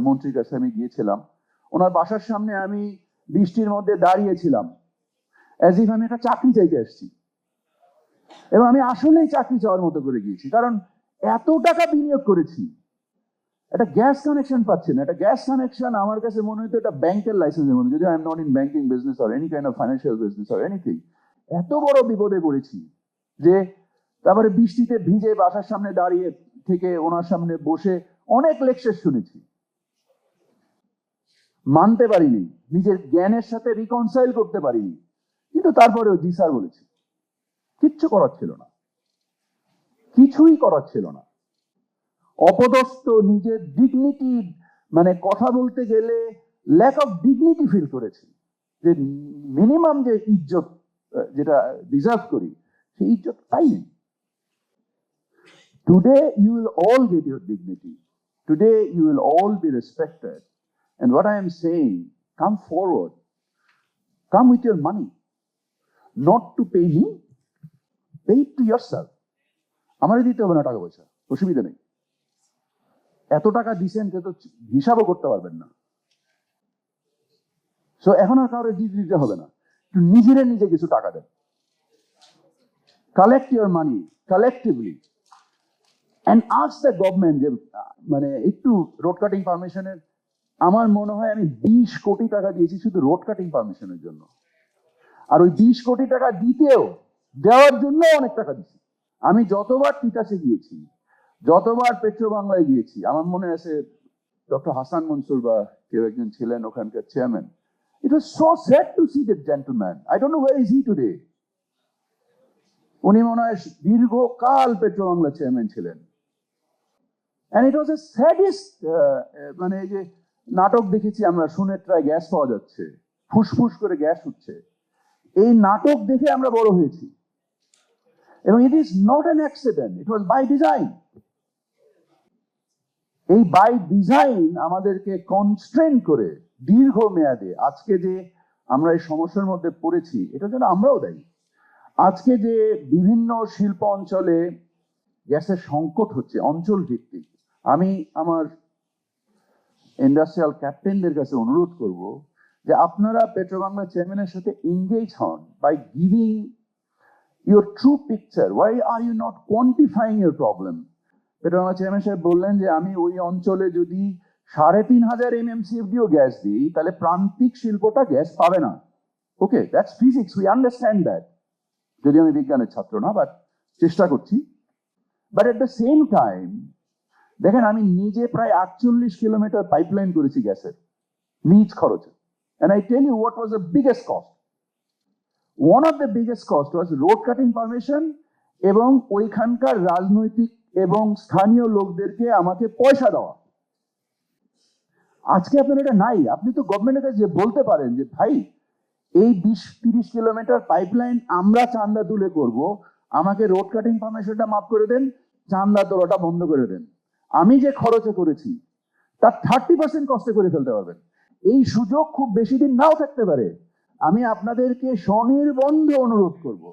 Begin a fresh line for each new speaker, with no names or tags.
মন্ত্রীর কাছে আমি গিয়েছিলাম। ওনার বাসার সামনে আমি বৃষ্টির মধ্যে দাঁড়িয়েছিলাম। অ্যাজ ইফ আমি একটা চাকরি চাইতে এসেছি। এবং আমি আসলেই চাকরি চাওয়ার মতো করে গিয়েছি। কারণ এত টাকা বিনিয়োগ করেছি। একটা গ্যাস কানেকশন পাচ্ছি না। একটা গ্যাস কানেকশন আমার কাছে মনে হতো একটা ব্যাংকের লাইসেন্সের মধ্যে। যদি I am not in banking business or any kind of financial business or anything এত বড় বিপদে পড়েছি যে তারপরে বৃষ্টিতে ভিজে বাসার সামনে দাঁড়িয়ে থেকে ওনার সামনে বসে অনেক লেকচার শুনেছি। মানতে পারিনি, নিজের জ্ঞানের সাথে রিকনসাইল করতে পারিনি। কিন্তু তারপরেও জি স্যার বলেছি, কিচ্ছু করার ছিল না। কিছুই করার ছিল না। অপদস্থ নিজের ডিগনিটি মানে কথা বলতে গেলে ল্যাক অফ ডিগনিটি ফিল করেছি। যে মিনিমাম যে ইজ্জত, যেটা ডিজার্ভ করি, সেই ইজ্জত পাইনি today you will all get your dignity today you will all be respected And what I am saying, come forward. Come with your money. Not to pay me, pay it to yourself. আমারই দিতে হবে না টাকা পয়সা অসুবিধা নেই এত টাকা দিছেন সে তো হিসাবও করতে পারবেন না সো এখন আর কারোর দিতে দিতে হবে না নিজেরা নিজে কিছু টাকা দেন collect your money collectively and as the government যে মানে একটু রোড কাটিং পারমিশনের আমার মনে হয় আমি বিশ কোটি টাকা দিয়েছি শুধু রোড কাটিং পারমিশনের জন্য। আর ওই বিশ কোটি টাকা দিতেও, দেওয়ার জন্য অনেক টাকা দিছি আমি যতবার তিতাসে গিয়েছি, যতবার পেট্রো বাংলায় গিয়েছি, আমার মনে আছে ডক্টর হাসান মনসুর বা কেউ একজন ছিলেন ওখানকার chairman. It was so sad to see that gentleman I don't know where is he today উনি মনে হয় দীর্ঘকাল পেট্রো বাংলা চেয়ারম্যান ছিলেন। And it was a saddest মানে যে নাটক দেখেছি আমরা সুনেত্রায় গ্যাস পাওয়া যাচ্ছে। ফুসফুস করে গ্যাস উঠছে এই নাটক দেখে আমরা বড় হয়েছি। এবং it is not an accident it was by design এই বাই ডিজাইন আমাদেরকে কনস্ট্রেন করে দীর্ঘ মেয়াদে আজকে যে আমরা এই সমস্যার মধ্যে পড়েছি এটা যেন আমরাও দায়ী। আজকে যে বিভিন্ন শিল্প অঞ্চলে গ্যাসের সংকট হচ্ছে, অঞ্চল ভিত্তিক। আমি আমার ইন্ডাস্ট্রিয়াল ক্যাপ্টেনদের কাছে অনুরোধ করব যে আপনারা পেট্রোবাংলা চেয়ারম্যানের সাথে এঙ্গেজ হন by giving your true picture why are you not quantifying your problem Petrobangla chairman সাহেব বললেন যে আমি ওই অঞ্চলে যদি সাড়ে তিন হাজার এম এম এমএমসিএফডিও গ্যাস দিই, তাহলে প্রান্তিক শিল্পটা গ্যাস পাবে না। Okay that's physics we understand that যদি আমি বিজ্ঞানের ছাত্র না বাট চেষ্টা করছি। But at the same time দেখেন, আমি নিজে প্রায় আটচল্লিশ কিলোমিটার পাইপলাইন করেছি গ্যাসের, নিজ খরচে। And I tell you what was the biggest cost. One of the biggest cost was road cutting permission এবং ওইখানকার রাজনৈতিক এবং স্থানীয় লোকদেরকে আমাকে পয়সা দেওয়া। আজকে আপনার এটা নাই। আপনি তো গভর্নমেন্টের কাছে বলতে পারেন যে, ভাই, এই বিশ, তিরিশ কিলোমিটার পাইপলাইন আমরা চান্দা তুলে করব। আমাকে রোড কাটিং পারমিশনটা মাফ করে দেন, চান্দা তোলাটা বন্ধ করে দেন। আমি যে খরচে করেছি, তার থার্টি পার্সেন্ট কষ্টে করে ফেলতে পারবেন। এই সুযোগ খুব বেশি দিন নাও থাকতে পারে। আমি আপনাদেরকে স্বনির্বন্ধ অনুরোধ করব।